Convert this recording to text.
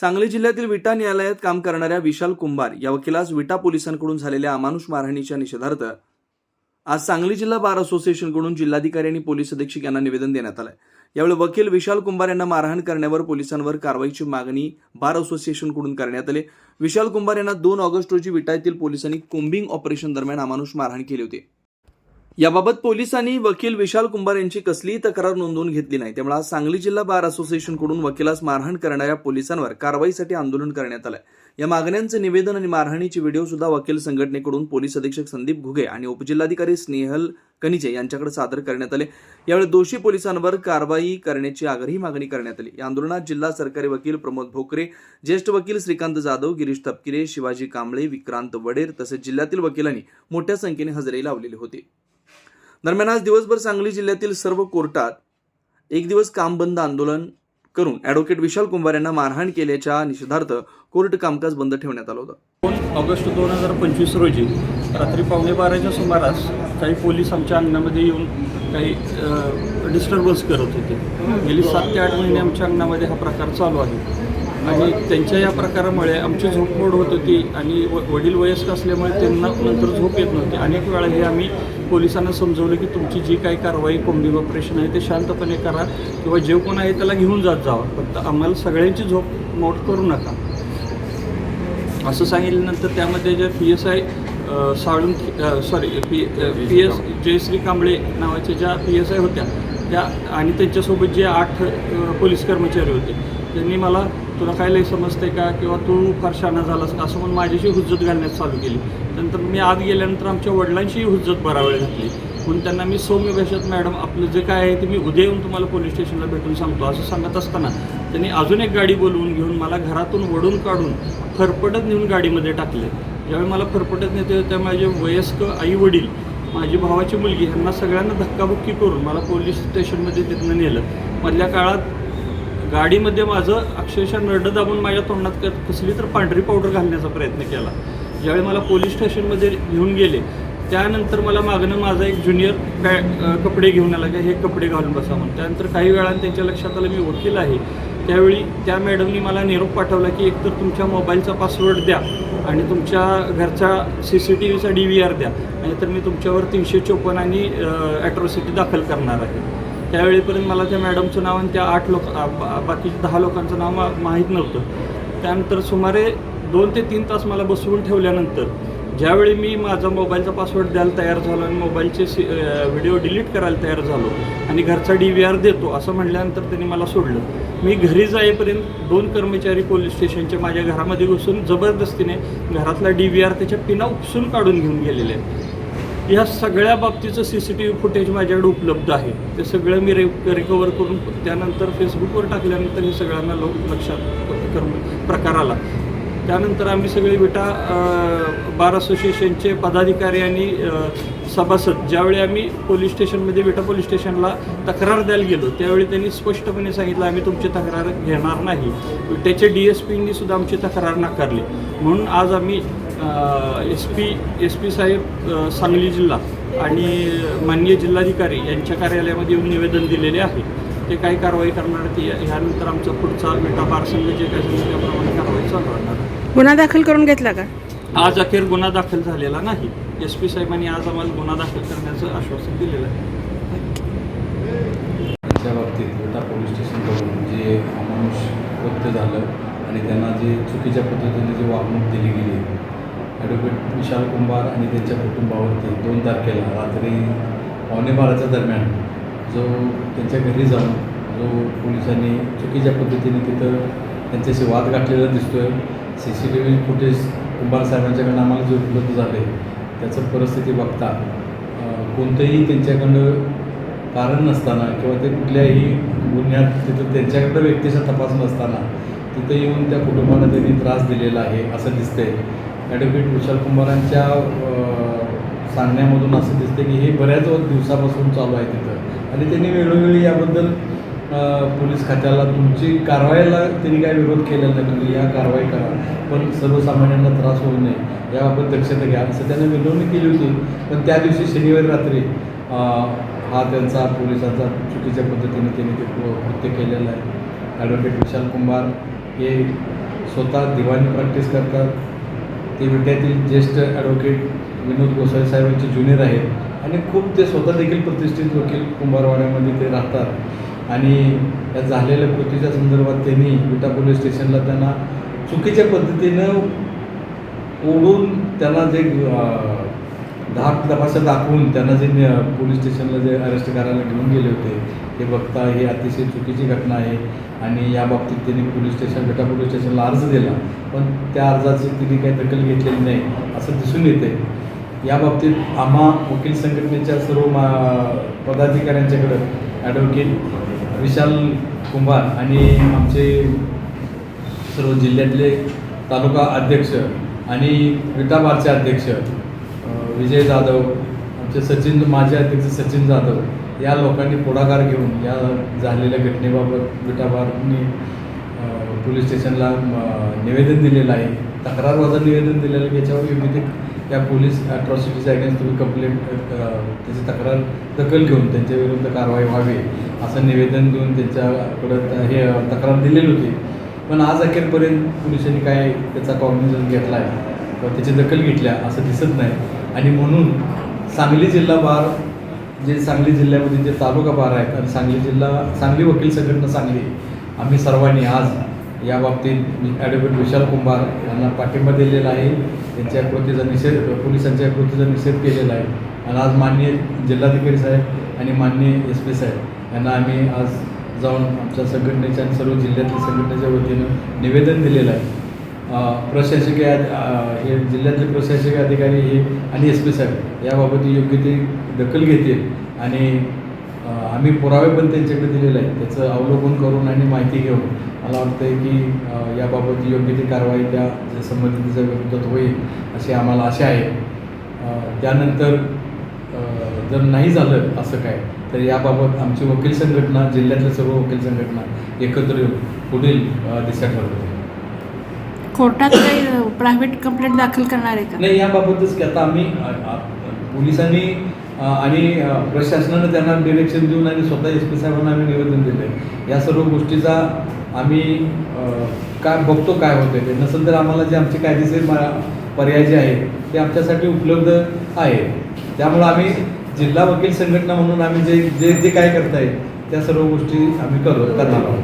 सांगली जिल्ह्यातील विटा न्यायालयात काम करणाऱ्या विशाल कुंभार या वकिलास विटा पोलिसांकडून झालेल्या अमानुष मारहाणीच्या निषेधार्थ आज सांगली जिल्हा बार असोसिएशनकडून जिल्हाधिकारी आणि पोलीस अधीक्षक यांना निवेदन देण्यात आलं यावेळी वकील विशाल कुंभार यांना मारहाण करण्यावर पोलिसांवर कारवाईची मागणी बार असोसिएशनकडून करण्यात आली. विशाल कुंभार यांना दोन ऑगस्ट रोजी विटा येथील पोलिसांनी कोम्बिंग ऑपरेशन दरम्यान अमानुष मारहाण केली होती. याबाबत पोलिसांनी वकील विशाल कुंभार यांची कसलीही तक्रार नोंदवून घेतली नाही. त्यामुळे आज सांगली जिल्हा बार असोसिएशनकडून वकिलास मारहाण करणाऱ्या पोलिसांवर कारवाईसाठी आंदोलन करण्यात आलंय. या मागण्यांचं निवेदन आणि मारहाणीचे व्हिडिओ सुद्धा वकील संघटनेकडून पोलीस अधीक्षक संदीप घुगे आणि उपजिल्हाधिकारी स्नेहल कनिजे यांच्याकडे सादर करण्यात आले. यावेळी दोषी पोलिसांवर कारवाई करण्याची आग्रही मागणी करण्यात आली. या आंदोलनात जिल्हा सरकारी वकील प्रमोद भोकरे ज्येष्ठ वकील श्रीकांत जाधव गिरीश तपकिरे शिवाजी कांबळे विक्रांत वडेर तसेच जिल्ह्यातील वकिलांनी मोठ्या संख्येने हजेरी लावलेली होती. दरम्यान आज दिवसभर सांगली जिल्ह्यातील सर्व कोर्टात एक दिवस काम बंद आंदोलन करून ॲडव्होकेट विशाल कुंभार यांना मारहाण केल्याच्या निषेधार्थ कोर्ट कामकाज बंद ठेवण्यात आलं होतं. दोन ऑगस्ट दोन हजार पंचवीस रोजी रात्री पावणे बाराच्या सुमारास काही पोलीस आमच्या अंगणामध्ये येऊन काही डिस्टर्बन्स करत होते. गेली सात ते आठ महिने आमच्या अंगणामध्ये हा प्रकार चालू आहे. आणि त्यांच्या या प्रकारामुळे आमची झोप मोड होत होती आणि वडील वयस्क असल्यामुळे त्यांना नंतर झोप येत नव्हती. अनेक वेळा हे आम्ही पोलिसांना समजवलं की तुमची जी काही कारवाई कोंबिंग ऑपरेशन आहे ते शांतपणे करा किंवा जे कोण आहे त्याला घेऊन जात जावं फक्त आम्हाला सगळ्यांची झोप मोठ करू नका. असं सांगितल्यानंतर त्यामध्ये जे P S I साळून sorry P P S Jayashree Kamble नावाच्या ज्या पी एस आय होत्या त्या आणि त्यांच्यासोबत जे आठ पोलीस कर्मचारी होते त्यांनी मला तुला काय लय समजते का? किंवा तू फार झालास का? असं म्हणून माझ्याशी हुज्जत घालण्यास चालू केली. नंतर मी आत गेल्यानंतर आमच्या वडिलांशीही हुज्जत बरावेळ घातली म्हणून त्यांना मी सौम्य भाषेत मॅडम आपलं जे काय आहे ते मी उद्या येऊन तुम्हाला पोलीस स्टेशनला भेटून सांगतो असं सांगत असताना त्यांनी अजून एक गाडी बोलवून घेऊन मला घरातून वडून काढून फरफटत नेऊन गाडीमध्ये टाकले. ज्यावेळी मला फरफटत नेते त्या माझे वयस्क आई वडील माझी भावाची मुलगी ह्यांना सगळ्यांना धक्काबुक्की करून मला पोलीस स्टेशनमध्ये तिथनं नेलं. मधल्या काळात गाडीमध्ये माझं अक्षरशः नरडं दाबून माझ्या तोंडात कसली तर पांढरी पावडर घालण्याचा प्रयत्न केला. ज्यावेळी मला पोलीस स्टेशनमध्ये घेऊन गेले त्यानंतर मला मागणं माझा एक ज्युनियर काय कपडे घेऊन आला की हे कपडे घालून बसा म्हणून. त्यानंतर काही वेळानं त्यांच्या लक्षात आलं मी वकील आहे. त्यावेळी त्या मॅडमनी मला निरोप पाठवला की एकतर तुमच्या मोबाईलचा पासवर्ड द्या आणि तुमच्या घरचा सी सी टी व्हीचा डी व्ही आर द्या आणि तर मी तुमच्यावर तीनशे चोपन्न आणि ॲट्रॉसिटी दाखल करणार आहे. त्यावेळीपर्यंत मला त्या मॅडमचं नाव आणि त्या आठ लोक बा- बाकी दहा लोकांचं नाव मा माहीत नव्हतं. त्यानंतर सुमारे दोन ते तीन तास मला बसवून ठेवल्यानंतर ज्यावेळी मी माझा मोबाईलचा पासवर्ड द्यायला तयार झालो आणि मोबाईलचे सी व्हिडिओ डिलीट करायला तयार झालो आणि घरचा डी व्ही आर देतो असं म्हटल्यानंतर त्यांनी मला सोडलं. मी घरी जाईपर्यंत दोन कर्मचारी पोलीस स्टेशनचे माझ्या घरामध्ये घुसून जबरदस्तीने घरातला डी व्ही आर त्याच्या पिना उपसून काढून घेऊन गेलेले आहेत. या सगळ्या बाबतीचं C C T V footage माझ्याकडे उपलब्ध आहे. ते सगळं मी रे रिकवर करून त्यानंतर फेसबुकवर टाकल्यानंतर हे सगळ्यांना लोक लक्षात कर्म प्रकार आला. त्यानंतर आम्ही सगळे विटा बार असोसिएशनचे पदाधिकारी आणि सभासद ज्यावेळी आम्ही पोलीस स्टेशनमध्ये विटा पोलीस स्टेशनला तक्रार द्यायला गेलो त्यावेळी त्यांनी स्पष्टपणे सांगितलं आम्ही तुमची तक्रार घेणार नाही. विट्याचे डी एस पींनी सुद्धा आमची तक्रार नाकारली. म्हणून आज आम्ही एस पी एस पी साहेब सांगली जिल्हा आणि माननीय जिल्हाधिकारी यांच्या कार्यालयामध्ये येऊन निवेदन दिलेले आहे. ते काही कारवाई करणार ती ह्यानंतर आमचा पुढचा विटा पार्सल जे काही त्याप्रमाणे कारवाई चालू राहणार. गुन्हा दाखल करून घेतला का? आज अखेर गुन्हा दाखल झालेला नाही. एस पी साहेबांनी आज आम्हाला गुन्हा दाखल करण्याचं आश्वासन दिलेलं आहे. त्यांच्या बाबतीत विटा पोलीस स्टेशनकडून जे अमानुष कृत्य झालं आणि त्यांना जे चुकीच्या पद्धतीने जी वागणूक दिली गेली ॲडव्होकेट विशाल कुंभार आणि त्यांच्या कुटुंबावरती दोन तारखेला रात्री पावणे बाराच्या दरम्यान जो त्यांच्या घरी जाऊन जो पोलिसांनी चुकीच्या पद्धतीने तिथं त्यांच्याशी वाद गाठलेला दिसतो आहे C C T V footage Kumbhar साहेबांच्याकडनं आम्हाला जे उपलब्ध झाले त्याचं परिस्थिती बघता कोणतंही त्यांच्याकडं कारण नसताना किंवा ते कुठल्याही गुन्ह्यात तिथं त्यांच्याकडं व्यक्तीचा तपास नसताना तिथं येऊन त्या कुटुंबाला त्यांनी त्रास दिलेला आहे असं दिसतंय. ॲडव्होकेट विशाल कुंभारांच्या सांगण्यामधून असं दिसतं की हे बऱ्याच दिवसापासून चालू आहे तिथं. आणि त्यांनी वेळोवेळी याबद्दल पोलीस खात्याला तुमची कारवाईला त्यांनी काय विरोध केलेला नाही तुम्ही या कारवाई करा. पण सर्वसामान्यांना त्रास होऊ नये याबाबत दक्षता घ्या. असं त्यानं विनवणी केली होती. पण त्या दिवशी शनिवारी रात्री हा त्यांचा पोलिसांचा चुकीच्या पद्धतीने त्यांनी ते कृत्य केलेलं आहे. ॲडव्होकेट विशाल कुंभार हे स्वतः दिवाणी प्रॅक्टिस करतात. ते विद्यार्थी ज्येष्ठ ॲडव्होकेट विनोद गोसावी साहेबांचे ज्युनियर आहेत. आणि खूप ते स्वतः देखील प्रतिष्ठित वकील कुंभारवाड्यामध्ये ते राहतात. आणि या झालेल्या कृतीच्या संदर्भात त्यांनी विटा पोलीस स्टेशनला त्यांना चुकीच्या पद्धतीनं ओढून त्यांना जे धाक तपासा दाखवून त्यांना जे पोलीस स्टेशनला जे अरेस्ट करायला घेऊन गेले होते हे बघता ही अतिशय चुकीची घटना आहे आणि या बाबतीत त्यांनी पोलीस स्टेशन बेटा पोलीस स्टेशनला अर्ज दिला. पण त्या अर्जाची तिने काही दखल घेतलेली नाही असं दिसून येते या बाबतीत आम्हा वकील संघटनेच्या सर्व मा पदाधिकाऱ्यांच्याकडं ॲडव्होकेट विशाल कुंभार आणि आमचे सर्व जिल्ह्यातले तालुका अध्यक्ष आणि विटाबारचे अध्यक्ष विजय जाधव आमचे सचिन माजी अध्यक्ष सचिन जाधव या लोकांनी पुढाकार घेऊन या झालेल्या घटनेबाबत विटाबारनी पोलीस स्टेशनला निवेदन दिलेलं आहे. तक्रारवजा निवेदन दिलेलं आहे याच्यावर योग्य ते त्या पोलीस अट्रॉसिटीज अगेन्स्ट तुम्ही कंप्लेंट त्याची तक्रार दखल घेऊन त्यांच्या विरुद्ध कारवाई व्हावी असं निवेदन देऊन त्यांच्याकडं हे तक्रार दिलेली होती. पण आज अखेरपर्यंत पोलिसांनी काय त्याचा कॉग्निझन घेतला आहे? किंवा त्याची दखल घेतल्या असं दिसत नाही. आणि म्हणून सांगली जिल्हा बार जे सांगली जिल्ह्यामध्ये जे तालुका बार आहेत आणि सांगली जिल्हा सांगली वकील संघटना सांगली आम्ही सर्वांनी आज या बाबतीत ॲडव्होकेट विशाल कुंभार यांना पाठिंबा दिलेला आहे. त्यांच्या कृतीचा निषेध पोलिसांच्या कृतीचा निषेध केलेला आहे. आणि आज माननीय जिल्हाधिकारी साहेब आणि माननीय एस पी साहेब यांना आम्ही आज जाऊन आमच्या संघटनेच्या आणि सर्व जिल्ह्यातल्या संघटनेच्या वतीनं निवेदन दिलेलं आहे. प्रशासकीय हे जिल्ह्यातले प्रशासकीय अधिकारी हे आणि एस पी साहेब याबाबत योग्य ते दखल घेतील. आणि आम्ही पुरावे पण त्यांच्याकडे दिलेले आहेत. त्याचं अवलोकन करून आणि माहिती घेऊन मला वाटतं की याबाबत योग्य ती कारवाई त्या संबंधिताच्या विरोधात होईल अशी आम्हाला आशा आहे. त्यानंतर जर नाही झालं असं काय तर याबाबत आमची वकील संघटना जिल्ह्यातल्या सर्व वकील संघटना एकत्र येऊन पुढील दिशा ठरवते कोर्टात काही प्रायव्हेट कंप्लेंट दाखल करणार आहे का? नाही याबाबतच की आता आम्ही पोलिसांनी आणि प्रशासनानं त्यांना डिरेक्शन देऊन आणि स्वतः एस पी साहेबांना आम्ही निवेदन दिलं या सर्व गोष्टीचा आम्ही काय बघतो काय होतं ते. नसेल तर आम्हाला जे आमचे कायदेशीर मा- पर्याय जे आहेत ते आमच्यासाठी उपलब्ध आहे त्यामुळं आम्ही जिल्हा वकील संघटना म्हणून आम्ही जे जे जे काय करता येईल त्या सर्व गोष्टी आम्ही करू करणार आहोत.